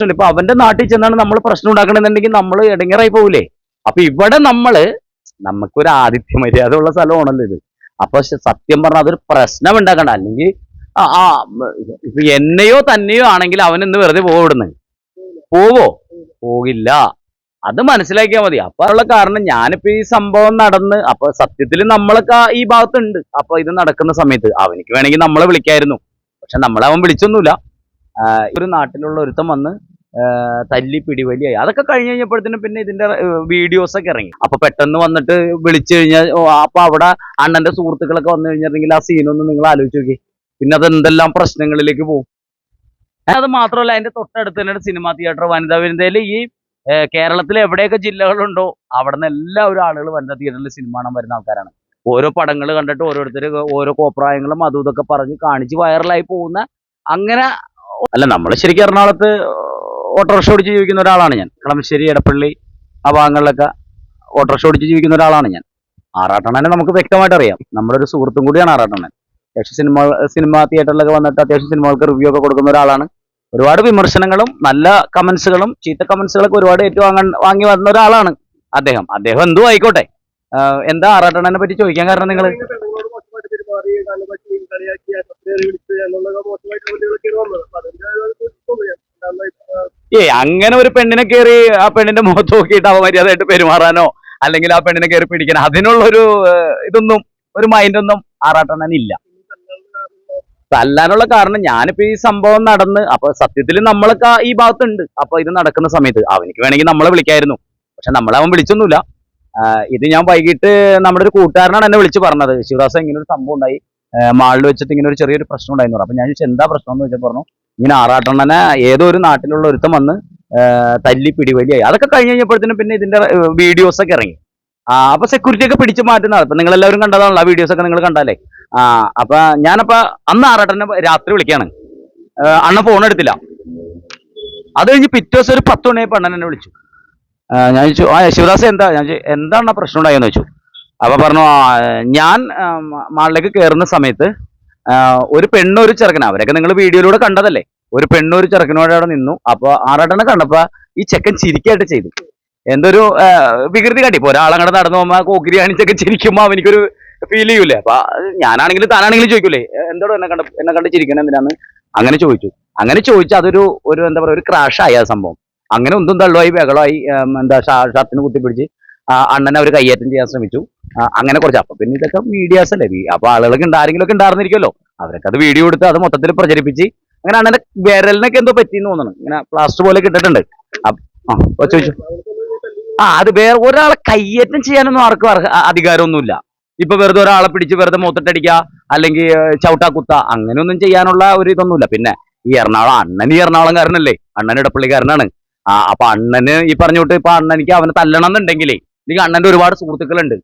പ്രശ്നമില്ല ഇപ്പൊ അവന്റെ നാട്ടിൽ ചെന്നാണ് നമ്മൾ പ്രശ്നം ഉണ്ടാക്കണമെന്നുണ്ടെങ്കിൽ നമ്മൾ ഇടങ്ങറായി പോകൂലേ അപ്പൊ ഇവിടെ നമ്മൾ നമുക്കൊരു ആതിഥ്യ മര്യാദ ഉള്ള സ്ഥലമാണല്ലോ ഇത്. അപ്പൊ സത്യം പറഞ്ഞാൽ അതൊരു പ്രശ്നം ഉണ്ടാക്കണ്ട. അല്ലെങ്കിൽ ആ എന്നെയോ തന്നെയോ ആണെങ്കിൽ അവൻ ഇന്ന് വെറുതെ പോവിടുന്നു പോവോ? പോകില്ല. അത് മനസ്സിലാക്കിയാൽ മതി. അപ്പൊ ഉള്ള കാരണം ഞാനിപ്പോ ഈ സംഭവം നടന്ന് അപ്പൊ സത്യത്തിൽ നമ്മളൊക്കെ ഈ ഭാഗത്തുണ്ട്. അപ്പൊ ഇത് നടക്കുന്ന സമയത്ത് അവനിക്ക് വേണമെങ്കിൽ നമ്മളെ വിളിക്കായിരുന്നു. പക്ഷെ നമ്മളെ അവൻ വിളിച്ചൊന്നുമില്ല ഒരു നാട്ടിലുള്ള ഒരുത്തം വന്ന് തല്ലി പിടിവലിയായി. അതൊക്കെ കഴിഞ്ഞ് കഴിഞ്ഞപ്പോഴത്തേനും പിന്നെ ഇതിന്റെ വീഡിയോസ് ഒക്കെ ഇറങ്ങി. അപ്പൊ പെട്ടെന്ന് വന്നിട്ട് വിളിച്ചു കഴിഞ്ഞാൽ അപ്പൊ അവിടെ അണ്ണന്റെ സുഹൃത്തുക്കളൊക്കെ വന്നു കഴിഞ്ഞിട്ടുണ്ടെങ്കിൽ ആ സീനൊന്ന് നിങ്ങൾ ആലോചിച്ച് നോക്കി. പിന്നെ അത് എന്തെല്ലാം പ്രശ്നങ്ങളിലേക്ക് പോകും. അത് മാത്രമല്ല അതിന്റെ തൊട്ടടുത്ത് തന്നെ സിനിമാ തിയേറ്റർ വനിതാ വിരുദ്ധയിൽ ഈ കേരളത്തിൽ എവിടെയൊക്കെ ജില്ലകളുണ്ടോ അവിടെ നിന്ന് എല്ലാവരും ആളുകൾ വനിതാ തിയേറ്ററിൽ സിനിമ കാണാൻ വരുന്ന ആൾക്കാരാണ്. ഓരോ പടങ്ങൾ കണ്ടിട്ട് ഓരോരുത്തർ ഓരോ കോപ്രായങ്ങളും അതും ഇതൊക്കെ പറഞ്ഞ് കാണിച്ച് വൈറലായി പോകുന്ന അങ്ങനെ അല്ല നമ്മൾ ശരിക്കും എറണാകുളത്ത് ഓട്ടോറിക്ഷ ഓടിച്ച് ജീവിക്കുന്ന ഒരാളാണ് ഞാൻ. കളമശ്ശേരി എടപ്പള്ളി ആ ഭാഗങ്ങളിലൊക്കെ ഓട്ടോറിക്ഷ ഓടിച്ച് ജീവിക്കുന്ന ഒരാളാണ് ഞാൻ. ആറാട്ടണ്ണനെ നമുക്ക് വ്യക്തമായിട്ട് അറിയാം. നമ്മുടെ ഒരു സുഹൃത്തും കൂടിയാണ് ആറാട്ടണ്ണൻ. അത്യാവശ്യം സിനിമ സിനിമ തിയേറ്ററിലൊക്കെ വന്നിട്ട് അത്യാവശ്യം സിനിമകൾക്ക് റിവ്യൂ ഒക്കെ കൊടുക്കുന്ന ഒരാളാണ്. ഒരുപാട് വിമർശനങ്ങളും നല്ല കമന്റ്സുകളും ചീത്ത കമന്റ്സുകളൊക്കെ ഒരുപാട് ഏറ്റുവാങ്ങാൻ വാങ്ങി വന്ന ഒരാളാണ് അദ്ദേഹം. അദ്ദേഹം എന്തോ ആയിക്കോട്ടെ. എന്താ ആറാട്ടണ്ണനെ പറ്റി ചോദിക്കാൻ കാരണം നിങ്ങൾ പെണ്ണുങ്ങളോട് മോശമായിട്ട് പെരുമാറി നല്ല പറ്റി കളിയാക്കി ആശുപത്രിയിൽ വിളിച്ച് എന്നുള്ളത് മോശമായിട്ട് വീഡിയോകളൊക്കെ വന്നത് അപ്പൊ അതിന്റെ ഒരു തോന്നുന്നു നന്നായി ഏ അങ്ങനെ ഒരു പെണ്ണിനെ കയറി ആ പെണ്ണിന്റെ മുഖത്ത് നോക്കിയിട്ട് അപമര്യാദയായിട്ട് പെരുമാറാനോ അല്ലെങ്കിൽ ആ പെണ്ണിനെ കയറി പിടിക്കാനോ അതിനുള്ള ഒരു ഇതൊന്നും ഒരു മൈൻഡൊന്നും ആറാട്ടണനില്ല തല്ലാനുള്ള കാരണം ഞാനിപ്പോ ഈ സംഭവം നടന്ന് അപ്പൊ സത്യത്തിൽ നമ്മളൊക്കെ ഈ ഭാഗത്തുണ്ട്. അപ്പൊ ഇത് നടക്കുന്ന സമയത്ത് അവനിക്ക് വേണമെങ്കിൽ നമ്മളെ വിളിക്കായിരുന്നു. പക്ഷെ നമ്മളെ അവൻ വിളിച്ചൊന്നുമില്ല ഇത് ഞാൻ വൈകിട്ട് നമ്മുടെ ഒരു കൂട്ടുകാരനാണ് എന്നെ വിളിച്ച് പറഞ്ഞത്. ശിവദാസ ഇങ്ങനെ ഒരു സംഭവം ഉണ്ടായി. മാളിൽ വെച്ചിട്ട് ഇങ്ങനെ ഒരു ചെറിയൊരു പ്രശ്നം ഉണ്ടായിരുന്നു. അപ്പൊ ഞാൻ ചോദിച്ചു എന്താ പ്രശ്നം? എന്ന് ചോദിച്ചാൽ പറഞ്ഞു ഇങ്ങനെ ആറാട്ടെണ്ണനെ ഏതോ ഒരു നാട്ടിലുള്ള ഒരുത്തം വന്ന് തല്ലി പിടിവലിയായി അതൊക്കെ കഴിഞ്ഞ് കഴിഞ്ഞപ്പോഴത്തേനും പിന്നെ ഇതിന്റെ വീഡിയോസ് ഒക്കെ ഇറങ്ങി ആ അപ്പൊ സെക്യൂരിറ്റി ഒക്കെ പിടിച്ചു മാറ്റുന്നതാണ് അപ്പൊ നിങ്ങൾ എല്ലാവരും കണ്ടതാണല്ലോ ആ വീഡിയോസ് ഒക്കെ നിങ്ങൾ കണ്ടാലേ ആ അപ്പൊ ഞാനപ്പ അന്ന് ആറാട്ടനെ രാത്രി വിളിക്കാണ് അണ്ണ ഫോൺ എടുത്തില്ല അത് കഴിഞ്ഞ് പിറ്റേ ദിവസം ഒരു പത്ത് മണിയായപ്പോ അണ്ണൻ എന്നെ വിളിച്ചു ഞാൻ ചോദിച്ചു ആ ശിവദാസ് എന്താ ഞാൻ എന്താണ് പ്രശ്നം ഉണ്ടായെന്ന് ചോദിച്ചു അപ്പൊ പറഞ്ഞു ഞാൻ മാളിലേക്ക് കയറുന്ന സമയത്ത് ഒരു പെണ്ണും ഒരു ചെറുക്കന അവരൊക്കെ നിങ്ങൾ വീഡിയോയിലൂടെ കണ്ടതല്ലേ ഒരു പെണ്ണും ഒരു ചെറുക്കനോട് അവിടെ നിന്നു അപ്പൊ ആറാട്ടനെ കണ്ടപ്പോ ഈ ചെക്കൻ ചിരിക്കായിട്ട് ചെയ്തു എന്തൊരു വികൃതി കാട്ടി ഇപ്പൊ ഒരാളങ്ങടെ നടന്നു പോകുമ്പോ കോക്കിരി കാണിച്ചൊക്കെ ചിരിക്കുമ്പോ അവനിക്കൊരു ഫീൽ ചെയ്യൂലേ അപ്പൊ ഞാനാണെങ്കിലും താനാണെങ്കിലും ചോദിക്കൂലേ "എ, എന്തോടോ എന്നെ കണ്ട എന്നെ കണ്ട് ചിരിക്കണം എന്തിനാന്ന് അങ്ങനെ ചോദിച്ചു അങ്ങനെ ചോദിച്ചു അതൊരു ഒരു എന്താ പറയുക ഒരു ക്രാഷായി ആ സംഭവം അങ്ങനെ ഒന്നും തള്ളുമായി ബഹളമായി എന്താ ഷർട്ടിന് കുത്തിപ്പിടിച്ച് അണ്ണനെ അവർ കയ്യേറ്റം ചെയ്യാൻ ശ്രമിച്ചു അങ്ങനെ കുറച്ച്. അപ്പൊ പിന്നെ ഇതൊക്കെ മീഡിയാസ് അല്ലേ? അപ്പൊ ആളുകളൊക്കെ ഉണ്ട് ആരെങ്കിലും ഒക്കെ ഉണ്ടായിരുന്നിരിക്കുമല്ലോ. അവരൊക്കെ അത് വീഡിയോ എടുത്ത് അത് മൊത്തത്തിൽ പ്രചരിപ്പിച്ച് അങ്ങനെ അണ്ണന്റെ വിരലിനൊക്കെ എന്തോ പറ്റിയെന്ന് തോന്നുന്നു. ഇങ്ങനെ പ്ലാസ്റ്റർ പോലെ കിട്ടിട്ടുണ്ട് ചോദിച്ചു ആ അത് വേറെ ഒരാളെ കയ്യേറ്റം ചെയ്യാനൊന്നും ആർക്കും അധികാരമൊന്നുമില്ല. ഇപ്പൊ വെറുതെ ഒരാളെ പിടിച്ച് വെറുതെ മൂത്തിട്ടടിക്കുക അല്ലെങ്കിൽ ചവിട്ടാ കുത്ത അങ്ങനെയൊന്നും ചെയ്യാനുള്ള ഒരു ഇതൊന്നുമില്ല. പിന്നെ ഈ എറണാകുളം അണ്ണൻ ഈ എറണാകുളംകാരനല്ലേ അണ്ണൻ ഇടപ്പള്ളിക്കാരനാണ്. ആ അപ്പൊ അണ്ണന് ഈ പറഞ്ഞോട്ട് ഇപ്പൊ അണ്ണനിക്ക് അവനെ തല്ലണം എന്നുണ്ടെങ്കിലേ എനിക്ക് അണ്ണന്റെ ഒരുപാട് സുഹൃത്തുക്കളുണ്ട്.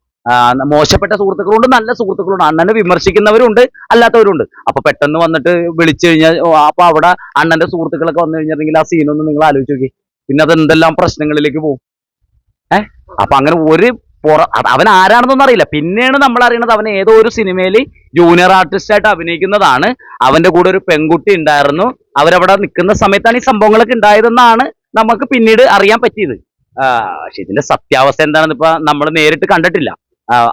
മോശപ്പെട്ട സുഹൃത്തുക്കളുണ്ട് നല്ല സുഹൃത്തുക്കളുണ്ട്. അണ്ണനെ വിമർശിക്കുന്നവരുണ്ട് അല്ലാത്തവരുണ്ട്. അപ്പൊ പെട്ടെന്ന് വന്നിട്ട് വിളിച്ചു കഴിഞ്ഞാൽ അപ്പൊ അവിടെ അണ്ണന്റെ സുഹൃത്തുക്കളൊക്കെ വന്നു കഴിഞ്ഞിട്ടുണ്ടെങ്കിൽ ആ സീനൊന്ന് നിങ്ങൾ ആലോചിച്ച് നോക്കി. പിന്നെ അത് എന്തെല്ലാം പ്രശ്നങ്ങളിലേക്ക് പോകും. ഏഹ് അപ്പൊ അങ്ങനെ ഒരു പുറ അവൻ ആരാണെന്നൊന്നും അറിയില്ല. പിന്നെയാണ് നമ്മൾ അറിയണത് അവൻ ഏതോ ഒരു സിനിമയിൽ ജൂനിയർ ആർട്ടിസ്റ്റ് ആയിട്ട് അഭിനയിക്കുന്നതാണ്. അവന്റെ കൂടെ ഒരു പെൺകുട്ടി ഉണ്ടായിരുന്നു. അവരവിടെ നിൽക്കുന്ന സമയത്താണ് ഈ സംഭവങ്ങളൊക്കെ ഉണ്ടായതെന്നാണ് നമുക്ക് പിന്നീട് അറിയാൻ പറ്റിയത്. പക്ഷെ ഇതിന്റെ സത്യാവസ്ഥ എന്താണെന്ന് ഇപ്പൊ നമ്മൾ നേരിട്ട് കണ്ടിട്ടില്ല.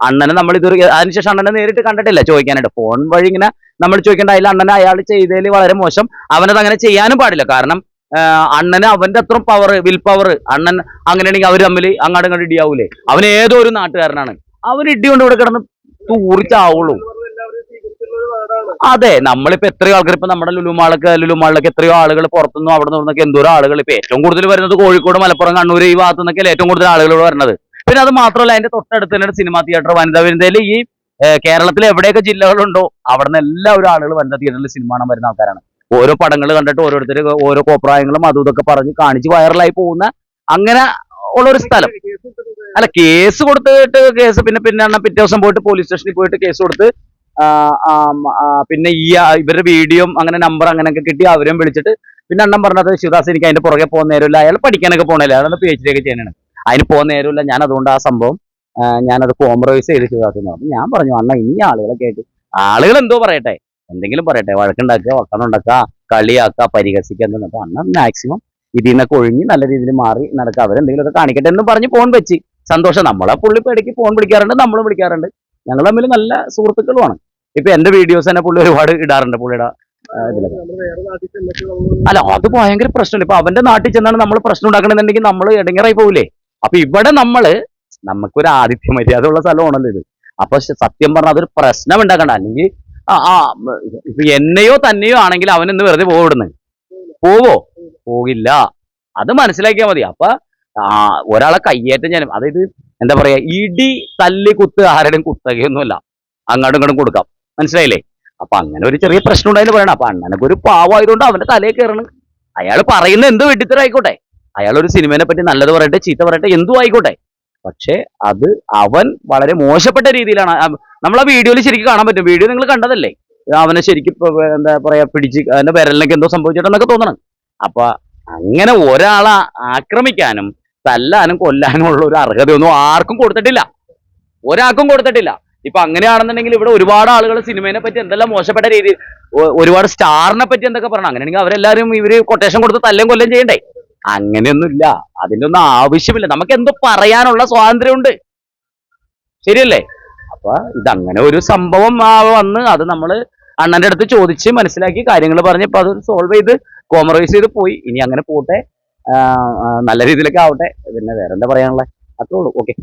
അണ്ണനെ നമ്മൾ ഇതൊരു അതിനുശേഷം അണ്ണനെ നേരിട്ട് കണ്ടിട്ടില്ല ചോദിക്കാനായിട്ട്. ഫോൺ വഴി ഇങ്ങനെ നമ്മൾ ചോദിക്കേണ്ട അതിൽ അണ്ണനെ അയാൾ ചെയ്തതിൽ വളരെ മോശം. അവനത് അങ്ങനെ ചെയ്യാനും പാടില്ല. കാരണം അണ്ണന് അവന്റെ അത്ര പവർ വിൽ പവർ അണ്ണൻ അങ്ങനെയാണെങ്കിൽ അവർ തമ്മിൽ അങ്ങാടും കണ്ട് ഇടിയാവൂലേ. അവൻ ഏതോ ഒരു നാട്ടുകാരനാണ്? അവൻ ഇടി കൊണ്ട് ഇവിടെ കിടന്ന് തൂറിച്ചാവുള്ളൂ അതെ നമ്മളിപ്പോ എത്രയോ ആൾക്കാർ ഇപ്പൊ നമ്മുടെ ലുലുമാളൊക്കെ ലുലുമാളിലൊക്കെ എത്രയോ ആളുകൾ പുറത്തുനിന്നും അവിടെ നിന്നൊക്കെ എന്തോരം ആളുകൾ ഇപ്പൊ ഏറ്റവും കൂടുതൽ വരുന്നത് കോഴിക്കോട് മലപ്പുറം കണ്ണൂർ ഈ ഭാഗത്തു നിന്നൊക്കെ ഏറ്റവും കൂടുതൽ ആളുകൾ ഇവിടെ വരുന്നത്? പിന്നെ അത് മാത്രമല്ല അതിന്റെ തൊട്ടടുത്ത് തന്നെ സിനിമാ തിയേറ്റർ വനിതാ വിരുദ്ധയിൽ ഈ കേരളത്തിലെ എവിടെയൊക്കെ ജില്ലകളുണ്ടോ അവിടെ നിന്ന് എല്ലാവരും ആളുകൾ വനിതാ തിയേറ്ററിൽ സിനിമ കാണാൻ വരുന്ന ആൾക്കാരാണ്. ഓരോ പടങ്ങൾ കണ്ടിട്ട് ഓരോരുത്തർ ഓരോ കോപ്രായങ്ങളും അതും ഇതൊക്കെ പറഞ്ഞ് കാണിച്ച് വൈറലായി പോകുന്ന അങ്ങനെ ഉള്ള ഒരു സ്ഥലം. അല്ല കേസ് കൊടുത്തിട്ട് കേസ് പിന്നെ പിന്നെ പിറ്റേ ദിവസം പോയിട്ട് പോലീസ് സ്റ്റേഷനിൽ പോയിട്ട് കേസ് കൊടുത്ത് പിന്നെ ഈ ഇവരുടെ വീഡിയോ അങ്ങനെ നമ്പർ അങ്ങനെയൊക്കെ കിട്ടി അവരെയും വിളിച്ചിട്ട് പിന്നെ അണ്ണൻ പറഞ്ഞത് ശിവദാസ് എനിക്ക് അതിന്റെ പുറകെ പോകുന്ന നേരമില്ല. അയാൾ പഠിക്കാനൊക്കെ പോകണല്ലേ അയാളൊന്ന് പി എച്ച് ഡി ഒക്കെ ചെയ്യാനാണ്. അതിന് പോകുന്ന നേരമില്ല. ഞാൻ അതുകൊണ്ട് ആ സംഭവം ഞാനത് കോംപ്രമൈസ് ചെയ്ത് ശിവദാസിന് പറഞ്ഞു ഞാൻ പറഞ്ഞു അണ്ണ ഇനി ആളുകളെ കേട്ട് ആളുകൾ എന്തോ പറയട്ടെ? എന്തെങ്കിലും പറയട്ടെ? വഴക്കുണ്ടാക്കുക വക്കണം ഉണ്ടാക്കുക കളിയാക്കുക പരിഹസിക്കുക എന്നൊക്കെ അണ്ണ മാക്സിമം ഇതിൽ നിന്നൊക്കെ ഒഴിഞ്ഞ് നല്ല രീതിയിൽ മാറി നടക്കുക. അവരെന്തെങ്കിലുമൊക്കെ കാണിക്കട്ടെ എന്ന് പറഞ്ഞ് ഫോൺ വെച്ച്. സന്തോഷം. നമ്മളെ പുള്ളി ഇടയ്ക്ക് ഫോൺ വിളിക്കാറുണ്ട് നമ്മളും വിളിക്കാറുണ്ട്. ഞങ്ങൾ തമ്മിൽ നല്ല സുഹൃത്തുക്കളുമാണ്. ഇപ്പൊ എന്റെ വീഡിയോസ് തന്നെ പുള്ളി ഒരുപാട് ഇടാറുണ്ട് പുള്ളിയുടെ അല്ല അത് ഭയങ്കര പ്രശ്നമില്ല ഇപ്പൊ അവന്റെ നാട്ടിൽ ചെന്നാണ് നമ്മൾ പ്രശ്നം ഉണ്ടാക്കണമെന്നുണ്ടെങ്കിൽ നമ്മൾ ഇടങ്ങറായി പോകില്ലേ അപ്പൊ ഇവിടെ നമ്മൾ നമുക്കൊരു ആതിഥ്യ മര്യാദ ഉള്ള സ്ഥലമാണല്ലോ ഇത്. അപ്പൊ സത്യം പറഞ്ഞാൽ അതൊരു പ്രശ്നം ഉണ്ടാക്കണ്ട. അല്ലെങ്കിൽ ആ ഇപ്പൊ എന്നെയോ തന്നെയോ ആണെങ്കിൽ അവൻ ഇന്ന് വെറുതെ പോവിടുന്നു പോവോ? പോകില്ല. അത് മനസ്സിലാക്കിയാൽ മതി. അപ്പൊ ആ ഒരാളെ കയ്യേറ്റം ഞാൻ അതായത് എന്താ പറയാ ഇടി തല്ലി കുത്ത് ആരുടെയും കുത്തകയൊന്നുമല്ല. അങ്ങോട്ടും ഇങ്ങോട്ടും കൊടുക്കാം. മനസ്സിലായില്ലേ? അപ്പൊ അങ്ങനെ ഒരു ചെറിയ പ്രശ്നം ഉണ്ടായിരുന്നു പറയണം അപ്പൊ അണ്ണനൊക്കെ ഒരു പാവമായതുകൊണ്ട് അവന്റെ തലയിൽ കയറണം. അയാൾ പറയുന്ന എന്ത് വെട്ടിത്തരായിക്കോട്ടെ അയാൾ ഒരു സിനിമയെ പറ്റി നല്ലത് പറയട്ടെ ചീത്ത പറയട്ടെ എന്തും ആയിക്കോട്ടെ. പക്ഷെ അത് അവൻ വളരെ മോശപ്പെട്ട രീതിയിലാണ്. നമ്മൾ ആ വീഡിയോയിൽ ശരിക്കും കാണാൻ പറ്റും. വീഡിയോ നിങ്ങൾ കണ്ടതല്ലേ? അവനെ ശരിക്കും എന്താ പറയാ പിടിച്ച് അവന്റെ വിരലിനൊക്കെ എന്തോ സംഭവിച്ചിട്ടെന്നൊക്കെ തോന്നണം. അപ്പൊ അങ്ങനെ ഒരാളെ ആക്രമിക്കാനും തല്ലാനും കൊല്ലാനും ഉള്ള ഒരു അർഹതയൊന്നും ആർക്കും കൊടുത്തിട്ടില്ല. ഒരാൾക്കും കൊടുത്തിട്ടില്ല. ഇപ്പൊ അങ്ങനെയാണെന്നുണ്ടെങ്കിൽ ഇവിടെ ഒരുപാട് ആളുകൾ സിനിമയെ പറ്റി എന്തെല്ലാം മോശപ്പെട്ട രീതിയിൽ ഒരുപാട് സ്റ്റാറിനെ പറ്റി എന്തൊക്കെ പറയണം? അങ്ങനെയാണെങ്കിൽ അവരെല്ലാവരും ഇവർ കൊട്ടേഷൻ കൊടുത്ത് തല്ലും കൊല്ലം ചെയ്യണ്ടേ? അങ്ങനെയൊന്നുമില്ല. അതിന്റെ ഒന്നും ആവശ്യമില്ല. നമുക്ക് എന്തോ പറയാനുള്ള സ്വാതന്ത്ര്യമുണ്ട്. ശരിയല്ലേ? അപ്പൊ ഇതങ്ങനെ ഒരു സംഭവം വന്ന് അത് നമ്മൾ അണ്ണന്റെ അടുത്ത് ചോദിച്ച് മനസ്സിലാക്കി കാര്യങ്ങൾ പറഞ്ഞ് ഇപ്പൊ അത് സോൾവ് ചെയ്ത് കോംപ്രമൈസ് ചെയ്ത് പോയി. ഇനി അങ്ങനെ പോട്ടെ. നല്ല രീതിയിലൊക്കെ ആവട്ടെ. പിന്നെ വേറെന്താ പറയാനുള്ളത് അത്രേ ഉള്ളൂ. ഓക്കെ